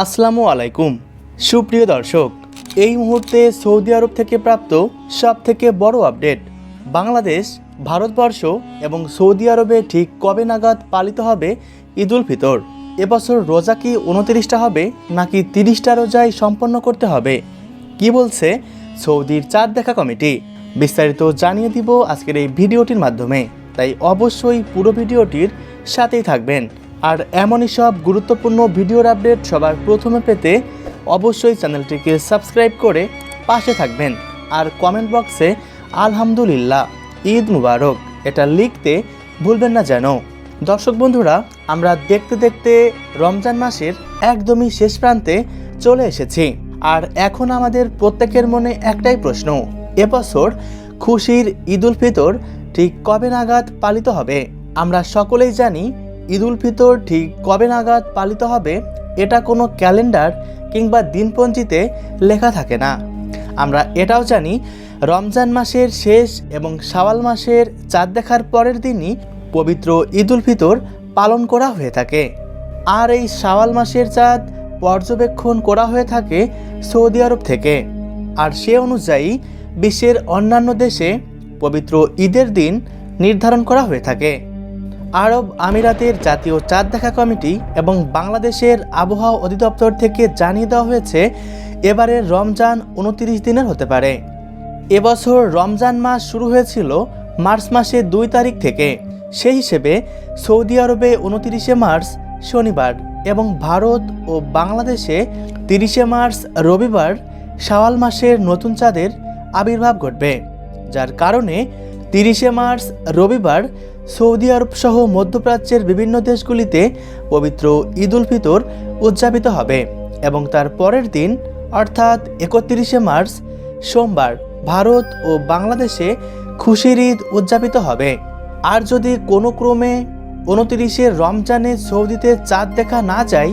আসসালামু আলাইকুম। সুপ্রিয় দর্শক, এই মুহূর্তে সৌদি আরব থেকে প্রাপ্ত সব থেকে বড় আপডেট। বাংলাদেশ, ভারতবর্ষ এবং সৌদি আরবে ঠিক কবে নাগাদ পালিত হবে ঈদ উল ফিতর? এবছর রোজা কি উনতিরিশটা হবে, নাকি তিরিশটা রোজাই সম্পন্ন করতে হবে? কি বলছে সৌদির চাঁদ দেখা কমিটি? বিস্তারিত জানিয়ে দিব আজকের এই ভিডিওটির মাধ্যমে। তাই অবশ্যই পুরো ভিডিওটির সাথেই থাকবেন। আর এমনই সব গুরুত্বপূর্ণ ভিডিওর আপডেট সবার প্রথমে পেতে অবশ্যই চ্যানেলটিকে সাবস্ক্রাইব করে পাশে থাকবেন। আর কমেন্ট বক্সে, আলহামদুলিল্লাহ, ঈদ মুবারক। এটা লিখতে ভুলবেন না যেন। দর্শক বন্ধুরা, আমরা দেখতে দেখতে রমজান মাসের একদমই শেষ প্রান্তে চলে এসেছি। আর এখন আমাদের প্রত্যেকের মনে একটাই প্রশ্ন, এবছর খুশির ঈদ উল ফিতর ঠিক কবে নাগাদ পালিত হবে? আমরা সকলেই জানি ঈদ উল ফিতর ঠিক কবে নাগাদ পালিত হবে এটা কোনো ক্যালেন্ডার কিংবা দিনপঞ্জিতে লেখা থাকে না। আমরা এটাও জানি, রমজান মাসের শেষ এবং শাওয়াল মাসের চাঁদ দেখার পরের দিনই পবিত্র ঈদ উল ফিতর পালন করা হয়ে থাকে। আর এই শাওয়াল মাসের চাঁদ পর্যবেক্ষণ করা হয়ে থাকে সৌদি আরব থেকে। আর সে অনুযায়ী বিশ্বের অন্যান্য দেশে পবিত্র ঈদের দিন নির্ধারণ করা হয়ে থাকে। আরব আমিরাতের জাতীয় চাঁদ দেখা কমিটি এবং বাংলাদেশের আবহাওয়া অধিদপ্তর থেকে জানিয়ে দেওয়া হয়েছে, এবারের রমজান উনতিরিশ দিনের হতে পারে। এবছর রমজান মাস শুরু হয়েছিল মার্চ মাসের দুই তারিখ থেকে। সেই হিসেবে সৌদি আরবে উনতিরিশে মার্চ শনিবার এবং ভারত ও বাংলাদেশে তিরিশে মার্চ রবিবার শাওয়াল মাসের নতুন চাঁদের আবির্ভাব ঘটবে, যার কারণে তিরিশে মার্চ রবিবার সৌদি আরব সহ মধ্যপ্রাচ্যের বিভিন্ন দেশগুলিতে পবিত্র ঈদ উল ফিতর উদযাপিত হবে এবং তার পরের দিন, অর্থাৎ একত্রিশে মার্চ, সোমবার ভারত ও বাংলাদেশে খুশির ঈদ উদযাপিত হবে। আর যদি কোনো ক্রমে উনতিরিশে রমজানে সৌদিতে চাঁদ দেখা না যায়,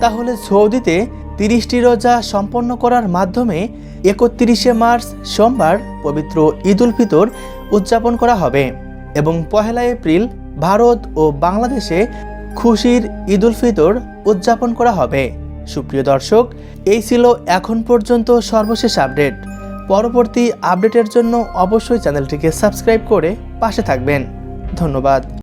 তাহলে সৌদিতে তিরিশটি রোজা সম্পন্ন করার মাধ্যমে একত্রিশে মার্চ, সোমবার পবিত্র ঈদ উল ফিতর উদযাপন করা হবে। এবং পহেলা এপ্রিল ভারত ও বাংলাদেশে খুশির ঈদ উল ফিতর উদযাপন করা হবে। সুপ্রিয় দর্শক, এই ছিল এখন পর্যন্ত সর্বশেষ আপডেট। পরবর্তী আপডেটের জন্য অবশ্যই চ্যানেলটিকে সাবস্ক্রাইব করে পাশে থাকবেন। ধন্যবাদ।